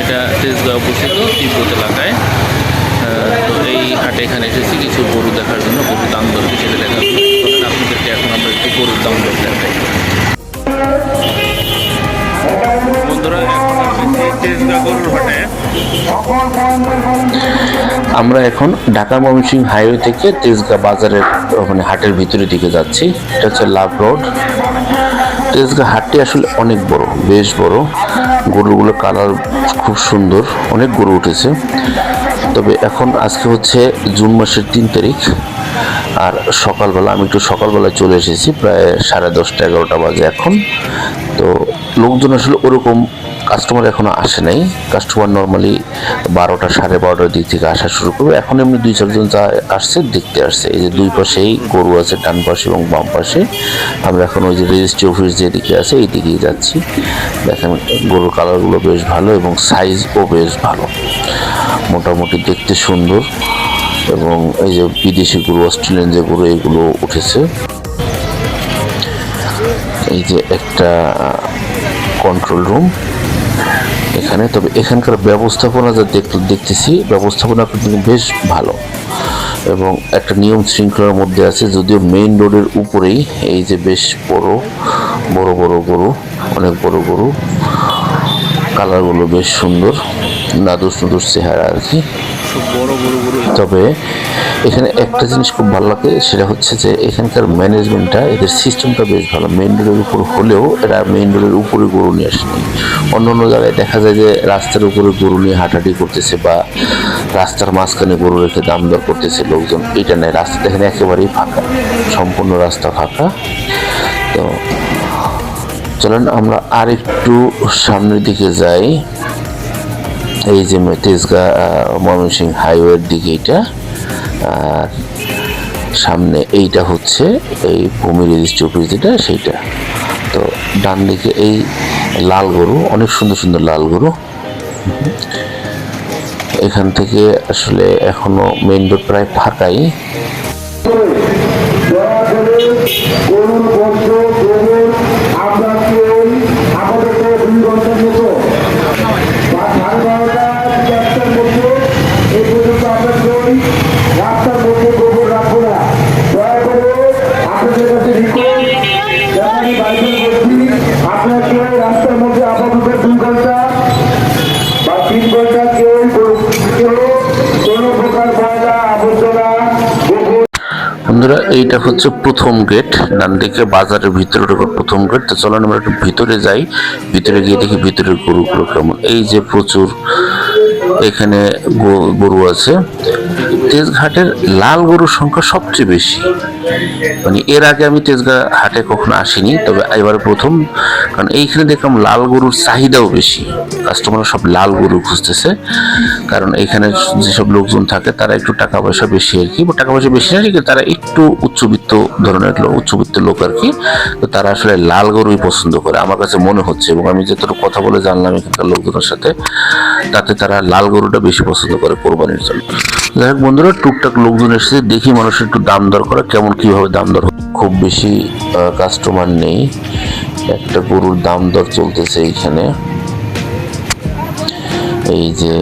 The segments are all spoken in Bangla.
এটা তেজগাঁ অবস্থিত তিব্বত এলাকায় তো এই হাটে এখানে এসেছি কিছু গরু দেখার জন্য গরুর দাম দর হিসেবে চলেন আপনাদেরকে এখন আমরা একটু গরুর দাম দর দেখাই আমরা এখন ঢাকা ময়মনসিংহ হাইওয়ে থেকে তেজগাঁ বাজারের মানে হাটের ভিতরের দিকে যাচ্ছি। এটা হচ্ছে লাভ রোড। তেজগাঁ হাটটি আসলে অনেক বড়, বেশ বড়। গরুগুলো কালার খুব সুন্দর, অনেক গরু উঠেছে। তবে এখন আজকে হচ্ছে জুন মাসের তিন তারিখ। আর সকালবেলা আমি একটু সকালবেলায় চলে এসেছি, প্রায় সাড়ে দশটা, এগারোটা বাজে এখন। তো লোকজন আসলে ওরকম কাস্টমার এখনও আসে নাই। কাস্টমার নর্মালি বারোটা সাড়ে বারোটার দিক থেকে আসা শুরু করবে। এখন এমনি দুই, চারজন যা আসছে, দেখতে আসছে। এই যে দুই পাশেই গরু আছে, ডান পাশে এবং বাম পাশে। আমরা এখন ওই যে রেজিস্ট্রি অফিস যেদিকে আছে এই দিকেই যাচ্ছি। দেখেন, গরুর কালারগুলো বেশ ভালো এবং সাইজও বেশ ভালো। মোটামুটি দেখতে সুন্দর। এবং এই যে বিদেশি গরু, অস্ট্রেলিয়ান যে গরু, এগুলো উঠেছে। এই যে একটা কন্ট্রোল রুম এখানে। তবে এখানকার ব্যবস্থাপনা যা দেখ দেখতেছি, ব্যবস্থাপনা কিন্তু বেশ ভালো। এবং একটা নিয়ম শৃঙ্খলার মধ্যে আছে, যদিও মেইন রোডের উপরেই এই যে বেশ বড় বড় বড় গরু, অনেক বড় গরু কালারগুলো বেশ সুন্দর নাদুস নাদুস চেহারা আর কি। তবে এখানে একটা জিনিস খুব ভালো লাগে, সেটা হচ্ছে যে এখানকার ম্যানেজমেন্টটা এদের সিস্টেমটা বেশ ভালো। মেইন রোডের উপর হলেও এরা মেইন রোডের উপরে গরু নিয়ে আসেনি। অন্য অন্য জায়গায় দেখা যায় যে রাস্তার উপরে গরু নিয়ে হাঁটাহাঁটি করতেছে বা রাস্তার মাঝখানে গরু রেখে দাম দর করতেছে লোকজন। এটা নেই, রাস্তা এখানে একেবারেই ফাঁকা, সম্পূর্ণ রাস্তা ফাঁকা। তো চলেন আমরা আর একটু সামনের দিকে যাই। এই যে তেজগাঁ আহ, ময়মনসিংহ হাইওয়ের দিকে এটা আর সামনে এইটা হচ্ছে এই ভূমি রেজিস্ট্রি অফিস যেটা সেইটা। তো ডান দিকে এই লাল গরু অনেক সুন্দর সুন্দর লাল গরু। এখান থেকে আসলে এখনও মেন রোড প্রায় ফাঁকাই। এইটা হচ্ছে প্রথম গেট ডান দিকে বাজারের ভিতরে ঢোকার প্রথম গেট তো চলেন আমরা একটু ভিতরে যাই, ভিতরে গিয়ে দেখি ভিতরের গরুগুলো কেমন। এই যে প্রচুর এখানে গরু আছে। তেজঘাটের লাল গরুর সংখ্যা সবচেয়ে বেশি। মানে এর আগে আমি তেজগা হাটে কখনো আসিনি তবে এবার প্রথম কারণ এইখানে দেখলাম লাল গরুর চাহিদাও বেশি। কাস্টমার সব লাল গরু খুঁজতেছে কারণ এখানে যেসব লোকজন থাকে তারা একটু টাকা পয়সা বেশি আর কি। টাকা পয়সা বেশি না আছে, তারা একটু উচ্চবিত্ত ধরনের উচ্চবিত্ত লোক আর কি। তো তারা আসলে লাল গরুই পছন্দ করে আমার কাছে মনে হচ্ছে। এবং আমি যতটুকু কথা বলে জানলাম এখানকার লোকজনের সাথে তাতে তারা লাল গরুটা বেশি পছন্দ করে কোরবানির জন্য। যাই হোক বন্ধুরা, টুকটাক লোকজন এসেছে, দেখি মানুষের একটু দাম দর করা কেমন, কীভাবে দাম দর খুব বেশি কাস্টমার নেই। একটা গরুর দাম দর চলতেছে এইখানে। এই যে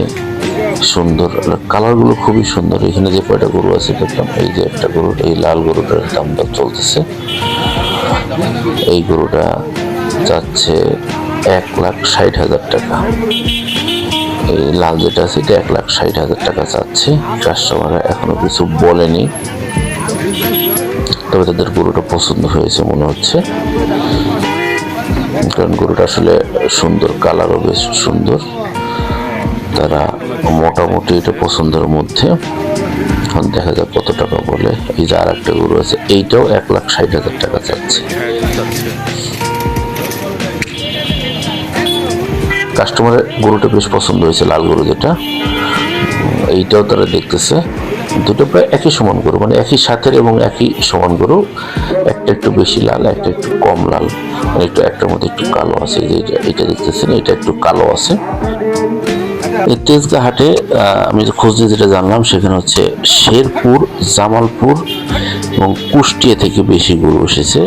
সুন্দর কালারগুলো খুবই সুন্দর। এখানে যে কয়টা গরু আছে দেখলাম, এই যে একটা গরুর এই লাল গরুটার দাম দর চলতেছে। এই গরুটা যাচ্ছে এক লাখ ষাট হাজার টাকা। এই লাল যেটা আছে, এটা এক লাখ ষাট হাজার টাকা চাচ্ছে। কাস্টমাররা এখনও কিছু বলেনি। তবে তাদের গরুটা পছন্দ হয়েছে মনে হচ্ছে। কারণ গরুটা আসলে সুন্দর কালারও বেশ সুন্দর। তারা মোটামুটি এটা পছন্দের মধ্যে। এখন দেখা যাক কত টাকা বলে। এই যে আর একটা গরু আছে, এইটাও এক লাখ ষাট হাজার টাকা চাচ্ছে। কাস্টমারের গরুটা বেশ পছন্দ হয়েছে, লাল গরু যেটা। এইটাও তারা দেখতেছে। দুটো প্রায় একই সমান গরু মানে একই সাথের এবং একই সমান গরু। একটা একটু বেশি লাল, একটা একটু কম লাল মানে একটু একটার মধ্যে একটু কালো আছে। যে এটা- দেখতেছেন, এটা একটু কালো আছে। এই তেজগা হাটে আমি খোঁজ যেটা জানলাম, সেখানে হচ্ছে শেরপুর, জামালপুর এবং কুষ্টিয়া থেকে বেশি গরু এসেছে।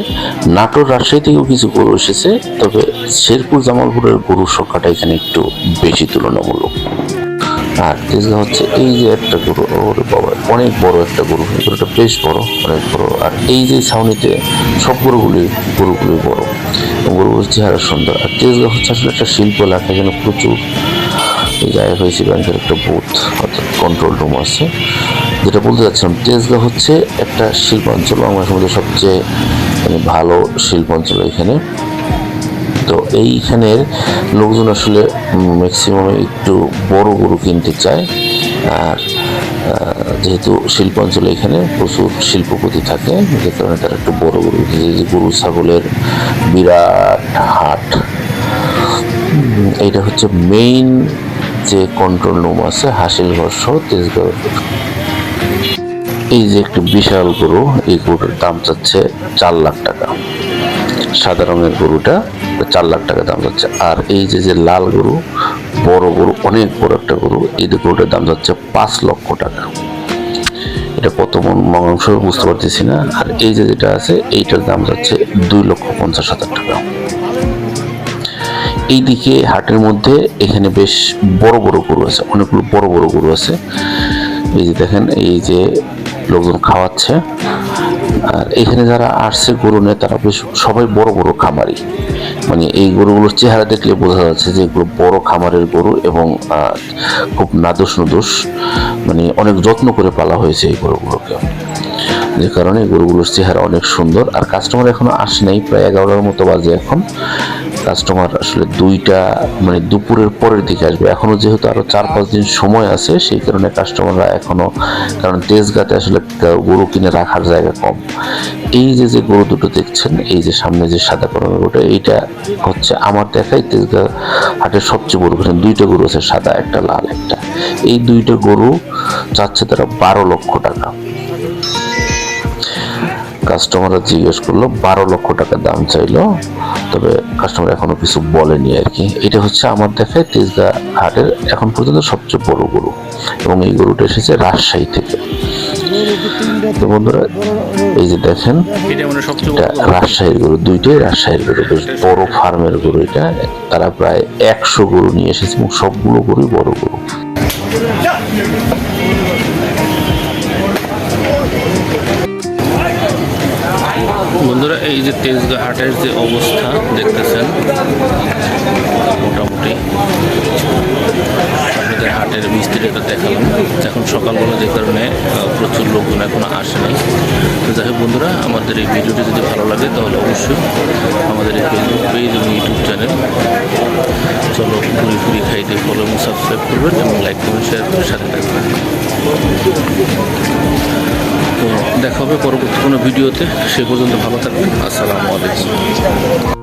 নাটোর রাজশাহী থেকেও কিছু গরু এসেছে, তবে শেরপুর জামালপুরের গরুর সংখ্যাটা এখানে একটু বেশি তুলনামূলক। আর তেজগাঁ হচ্ছে, এই যে একটা গরু, ওরে বাবা অনেক বড় একটা গরু গরুটা বেশ বড়, অনেক বড়। আর এই যে ছাউনিতে সব গরুগুলি গরুগুলি বড়। গরুগুলোর চেহারা সুন্দর। আর তেজগাঁ হচ্ছে আসলে একটা শিল্প এলাকা, এখানে প্রচুর, এই জায়গা হয়েছে ব্যাংকের একটা বুথ অর্থাৎ কন্ট্রোল রুম আছে। যেটা বলতে চাচ্ছিলাম, তেজগাঁ হচ্ছে একটা শিল্পাঞ্চল বাংলাদেশের মধ্যে সবচেয়ে মানে ভালো শিল্পাঞ্চল এখানে। তো এইখানের লোকজন আসলে ম্যাক্সিমাম একটু বড় গরু কিনতে চায়। আর যেহেতু শিল্পাঞ্চলে এখানে প্রচুর শিল্পপতি থাকে, যে কারণে তারা একটু বড় গরু গরু, ছাগলের বিরাট হাট। এইটা হচ্ছে মেইন যে কন্ট্রোল রুম আছে হাসিলঘর সহ তেজগাঁও। এই যে একটি বিশাল গরু, এই গরুর দাম চাচ্ছে চার লাখ টাকা। সাদা রঙের গরুটা চার লাখ টাকা দাম যাচ্ছে। আর এই যে যে লাল গরু, বড় গরু, অনেক বড় একটা গরু, এই গরুটার দাম যাচ্ছে পাঁচ লক্ষ টাকা। এটা কত মাংস বুঝতে পারতেছি না। আর এই যে, যেটা আছে, এইটার দাম যাচ্ছে দুই লক্ষ পঞ্চাশ হাজার টাকা। এইদিকে হাটের মধ্যে এখানে বেশ বড় বড় গরু আছে, অনেকগুলো বড় বড় গরু আছে। এই যে দেখেন, এই যে লোকজন খাওয়াচ্ছে। আর এখানে যারা আসছে গরু নেয়, তারা বেশ সবাই বড় বড় খামারি। মানে এই গরুগুলোর চেহারা দেখলে বোঝা যাচ্ছে যে এগুলো বড় খামারের গরু এবং খুব নাদোষ নদোষ মানে অনেক যত্ন করে পালা হয়েছে এই গরুগুলোকে। যে কারণে গরুগুলোর চেহারা অনেক সুন্দর। আর কাস্টমার এখনও আসে নাই, প্রায় এগারোটার মতো বাজে এখন। কাস্টমার আসলে দুইটা মানে দুপুরের পরের দিকে আসবে। এখনও যেহেতু আরও চার পাঁচ দিন সময় আছে, সেই কারণে কাস্টমাররা এখনও, কারণ তেজগাতে আসলে গরু কিনে রাখার জায়গা কম। এই যে যে গরু দুটো দেখছেন, এই যে সামনে যে সাদা কলমের গরুটা, এইটা হচ্ছে আমার দেখাই তেজগা হাটের সবচেয়ে বড় গরু। দুইটা গরু আছে, সাদা, একটা লাল, একটা। এই দুইটা গরু চাচ্ছে তারা বারো লক্ষ টাকা। কাস্টমাররা জিজ্ঞেস করল বারো লক্ষ টাকা দাম চাইলো। তবে কাস্টমার এখনও কিছু বলেনি আর কি। এটা হচ্ছে আমার দেখায় তেজগা হাটের এখন পর্যন্ত সবচেয়ে বড় গরু এবং এই গরুটা এসেছে রাজশাহী থেকে। তো বন্ধুরা এই যে দেখেন এটা মানে। রাজশাহীর গরু দুইটাই রাজশাহীর গরু বেশ বড় ফার্মের গরু এটা। তারা প্রায় একশো গরু নিয়ে এসেছে এবং সবগুলো গরুই বড় গরু। এই যে তেজগাঁ হাটের যে অবস্থা দেখতেছেন, মোটামুটি। আপনাদের হাটের মিস্ত্রিটা দেখালাম। এখন সকালবেলা যে কারণে প্রচুর লোকজন এখনও আসেনি তো যাই হোক বন্ধুরা, আমাদের এই ভিডিওটি যদি ভালো লাগে, তাহলে অবশ্যই আমাদের এই ফেসবুক পেজ এবং ইউটিউব চ্যানেল চলো ঘুরি ঘুরি খাইতে ফলো এবং সাবস্ক্রাইব করবেন এবং লাইক করবেন শেয়ার করে সাথে থাকবেন। তো দেখা হবে পরবর্তী কোনো ভিডিওতে, সে পর্যন্ত ভালো থাকবেন, আসসালামু আলাইকুম।